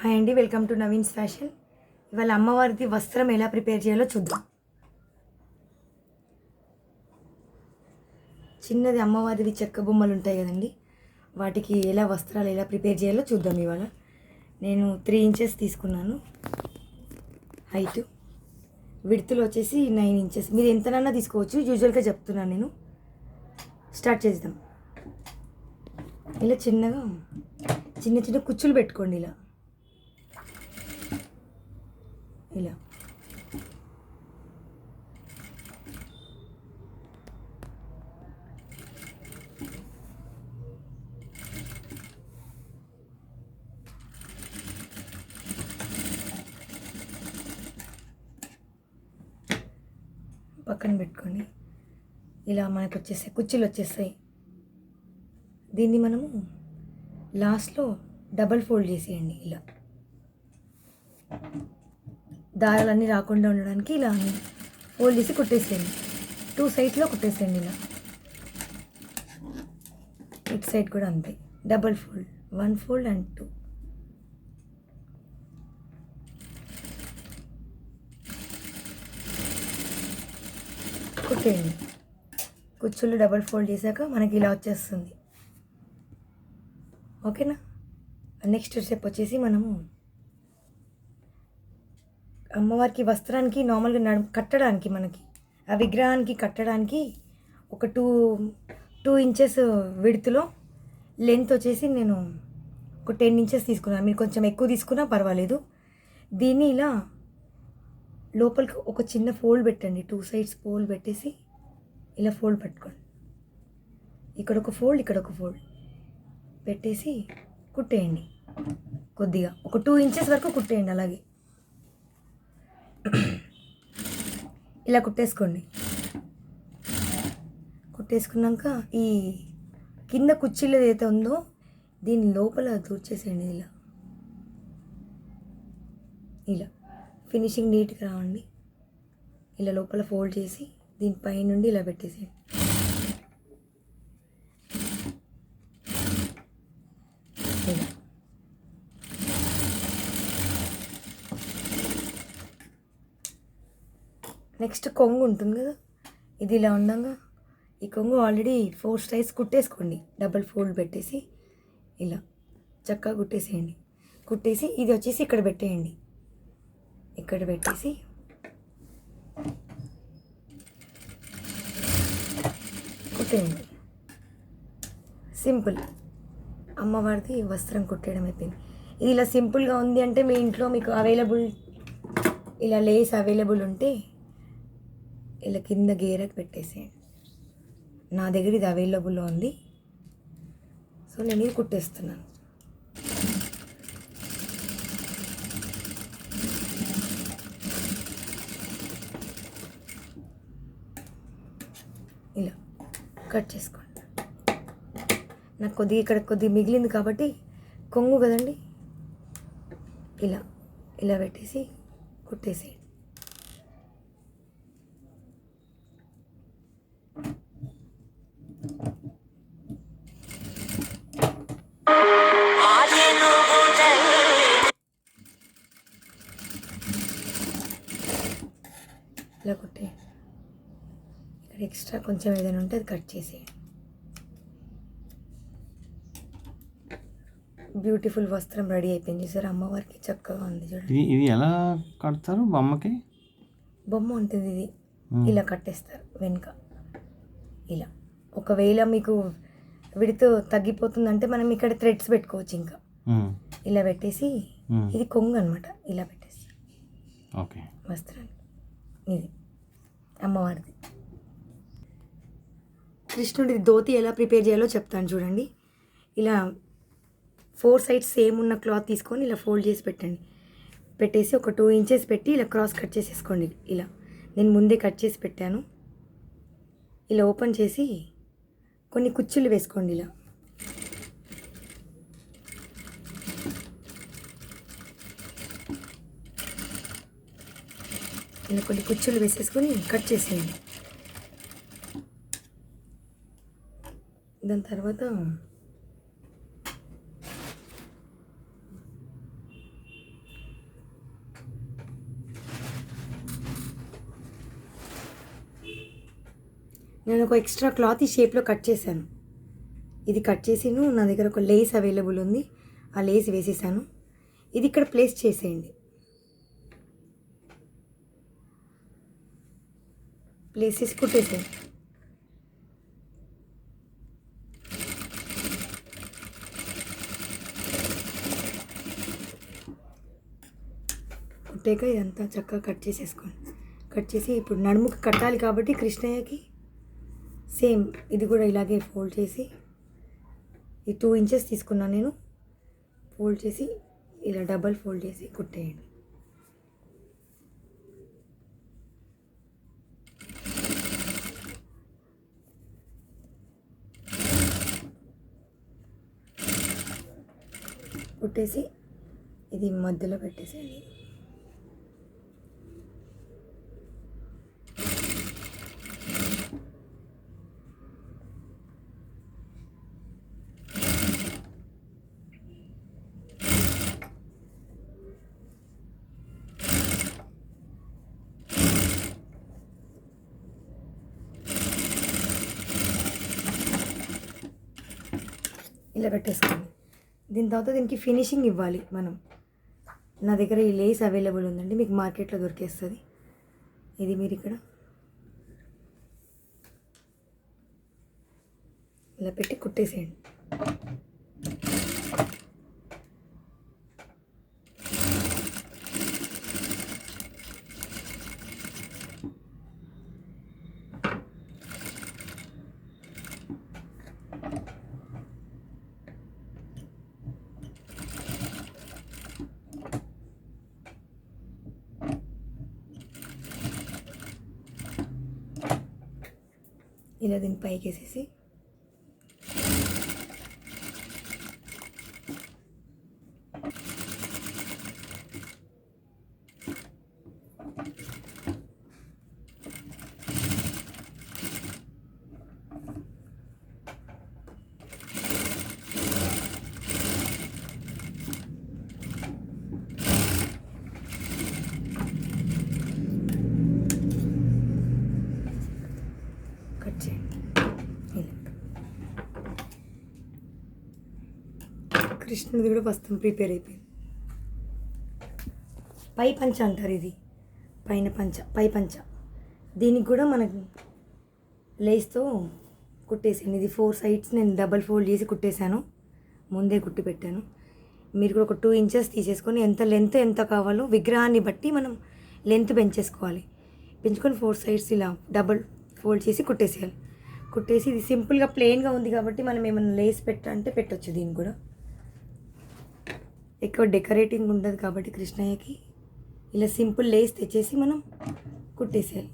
Hi అండి welcome to Naveen's fashion. ఇవాళ అమ్మవారిది వస్త్రం ఎలా ప్రిపేర్ చేయాలో చూద్దాం. చిన్నది అమ్మవారివి చెక్క బొమ్మలు ఉంటాయి కదండి వాటికి ఎలా వస్త్రాలు ఎలా ప్రిపేర్ చేయాలో చూద్దాం ఇవాళ. నేను త్రీ ఇంచెస్ తీసుకున్నాను హైట్. విడుతులు వచ్చేసి నైన్ ఇంచెస్. మీరు ఎంతనన్నా తీసుకోవచ్చు యూజువల్గా చెప్తున్నాను నేను. స్టార్ట్ చేద్దాం. ఇలా చిన్నగా చిన్న చిన్న కుచ్చులు పెట్టుకోండి ఇలా. ఇలా పక్కన పెట్టుకొని ఇలా మనకు వచ్చేసాయి కుర్చీలు వచ్చేస్తాయి దీన్ని మనము లాస్ట్లో డబల్ ఫోల్డ్ చేసేయండి ఇలా. దారాలన్నీ రాకుండా ఉండడానికి ఇలా ఫోల్డ్ చేసి కుట్టేసేయండి. టూ సైడ్స్లో కుట్టేసేయండి ఇలా. ఇట్ సైడ్ కూడా అంతే. Double fold. One fold and two. కుట్టేయండి. కుచ్చుళ్ళు డబల్ ఫోల్డ్ చేశాక మనకి ఇలా వచ్చేస్తుంది. ఓకేనా? నెక్స్ట్ స్టెప్ వచ్చేసి మనము అమ్మవారికి వస్త్రానికి నార్మల్గా నడు కట్టడానికి మనకి ఆ విగ్రహానికి కట్టడానికి ఒక టూ టూ ఇంచెస్ విడుతులో లెంత్ వచ్చేసి నేను ఒక టెన్ ఇంచెస్ తీసుకున్నాను. మీరు కొంచెం ఎక్కువ తీసుకున్నా పర్వాలేదు. దీన్ని ఇలా లోపలికి ఒక చిన్న ఫోల్డ్ పెట్టండి. టూ సైడ్స్ ఫోల్డ్ పెట్టేసి ఇలా ఫోల్డ్ పెట్టుకోండి. ఇక్కడ ఒక ఫోల్డ్ ఇక్కడ ఒక ఫోల్డ్ పెట్టేసి కుట్టేయండి. కొద్దిగా ఒక టూ ఇంచెస్ వరకు కుట్టేయండి అలాగే. ఇలా కుట్టేసుకోండి. కుట్టేసుకున్నాక ఈ కింద కుర్చీలు ఏదైతే ఉందో దీని లోపల దూర్చేసేయండి ఇలా. ఇలా. ఫినిషింగ్ నీట్గా రావండి. ఇలా లోపల ఫోల్డ్ చేసి దీనిపై నుండి ఇలా పెట్టేసేయండి ఇలా నెక్స్ట్ కొంగు ఉంటుంది కదా ఇది ఇలా ఉండగా. ఈ కొంగు ఆల్రెడీ ఫోర్ స్టైల్స్ కుట్టేసుకోండి. డబల్ ఫోల్డ్ పెట్టేసి ఇలా చక్కగా కుట్టేసేయండి. కుట్టేసి ఇది వచ్చేసి ఇక్కడ పెట్టేయండి. ఇక్కడ పెట్టేసి కుట్టేయండి. సింపుల్ అమ్మవారిది వస్త్రం కుట్టేయడం అయిపోయింది. ఇది ఇలా సింపుల్గా ఉంది అంటే మీ ఇంట్లో మీకు అవైలబుల్ ఇలా లేస్ అవైలబుల్ ఉంటే ఇలా కింద గేరకు పెట్టేసేయండి. నా దగ్గర ఇది అవైలబుల్లో ఉంది. సో నేను ఇది కుట్టేస్తున్నాను. ఇలా కట్ చేసుకోండి. నాకు కొద్దిగా ఇక్కడ కొద్దిగా మిగిలింది కాబట్టి కొంగు కదండి. ఇలా ఇలా పెట్టేసి కుట్టేసేయండి. ఇలా కుట్టేయండి ఇక్కడ ఎక్స్ట్రా కొంచెం ఏదైనా ఉంటే అది కట్ చేసేయండి బ్యూటిఫుల్ వస్త్రం రెడీ అయిపోయింది సార్ అమ్మవారికి చక్కగా ఉంది చూడండి. ఇది ఇది ఎలా కడతారు బొమ్మకి? బొమ్మ ఉంటుంది ఇది. ఇలా కట్టేస్తారు వెనుక. ఇలా. ఒకవేళ మీకు విడితో తగ్గిపోతుందంటే మనం ఇక్కడ థ్రెడ్స్ పెట్టుకోవచ్చు ఇంకా. ఇలా పెట్టేసి ఇది కొంగు అనమాట ఇలా పెట్టేసి ఓకే. వస్త్రాన్ని ఇది. అమ్మవారిది. కృష్ణుడిది ధోతి ఎలా ప్రిపేర్ చేయాలో చెప్తాను చూడండి. ఇలా ఫోర్ సైడ్స్ సేమ్ ఉన్న క్లాత్ తీసుకొని ఇలా ఫోల్డ్ చేసి పెట్టండి. పెట్టేసి ఒక టూ ఇంచెస్ పెట్టి ఇలా క్రాస్ కట్ చేసేసుకోండి ఇలా. నేను ముందే కట్ చేసి పెట్టాను. ఇలా ఓపెన్ చేసి కొన్ని కుచ్చులు వేసుకోండి ఇలా. ఇలా కొన్ని కుచ్చులు వేసేసుకొని కట్ చేసేయండి. దాని తర్వాత నేను ఒక ఎక్స్ట్రా క్లాత్ ఈ షేప్లో కట్ చేశాను. ఇది కట్ చేసిను నా దగ్గర ఒక లేస్ అవైలబుల్ ఉంది. ఆ లేస్ వేసేసాను. ఇది ఇక్కడ ప్లేస్ చేసేయండి. ప్లేస్ చేసి కుట్టేసేయండి కుట్టాక ఇదంతా చక్కగా కట్ చేసేసుకోండి. కట్ చేసి ఇప్పుడు నడుముకి కట్టాలి కాబట్టి కృష్ణయ్యకి సేమ్ ఇది కూడా ఇలాగే ఫోల్డ్ చేసి ఈ టూ ఇంచెస్ తీసుకున్నాను నేను. ఫోల్డ్ చేసి ఇలా డబల్ ఫోల్డ్ చేసి కుట్టేయండి. కుట్టేసి ఇది మధ్యలో పెట్టేసేయండి ఇలా పెట్టేసుకోండి. దీని తర్వాత దీనికి ఫినిషింగ్ ఇవ్వాలి మనం. నా దగ్గర ఈ లేస్ అవైలబుల్ ఉందండి మీకు మార్కెట్లో దొరికేస్తుంది. ఇది మీరు ఇక్కడ. ఇలా పెట్టి కుట్టేసేయండి. ఇలా దీన్ని పైకి వేసేసి కట్ చేయండి ఇలా కృష్ణుడిది కూడా వస్త్రం ప్రిపేర్ అయిపోయింది. పై పంచ అంటారు ఇది. పైన పంచ పై పంచ. దీనికి కూడా మనకు లేస్తో కుట్టేసాను ఇది ఫోర్ సైడ్స్ నేను డబల్ ఫోల్డ్ చేసి కుట్టేశాను. ముందే కుట్టి పెట్టాను. మీరు కూడా ఒక టూ ఇంచెస్ తీసేసుకొని ఎంత లెంత్ ఎంత కావాలో విగ్రహాన్ని బట్టి మనం లెంత్ పెంచేసుకోవాలి. పెంచుకొని ఫోర్ సైడ్స్ ఇలా డబల్ ఫోల్డ్ చేసి కుట్టేసేయాలి. కుట్టేసి ఇది సింపుల్గా ప్లెయిన్గా ఉంది కాబట్టి మనం ఏమైనా లేస్ పెట్టాలంటే పెట్టొచ్చు దీన్ని కూడా. ఎక్కువ డెకరేటింగ్ ఉండదు కాబట్టి కృష్ణయ్యకి ఇలా సింపుల్ లేస్ తెచ్చేసి మనం కుట్టేసేయాలి.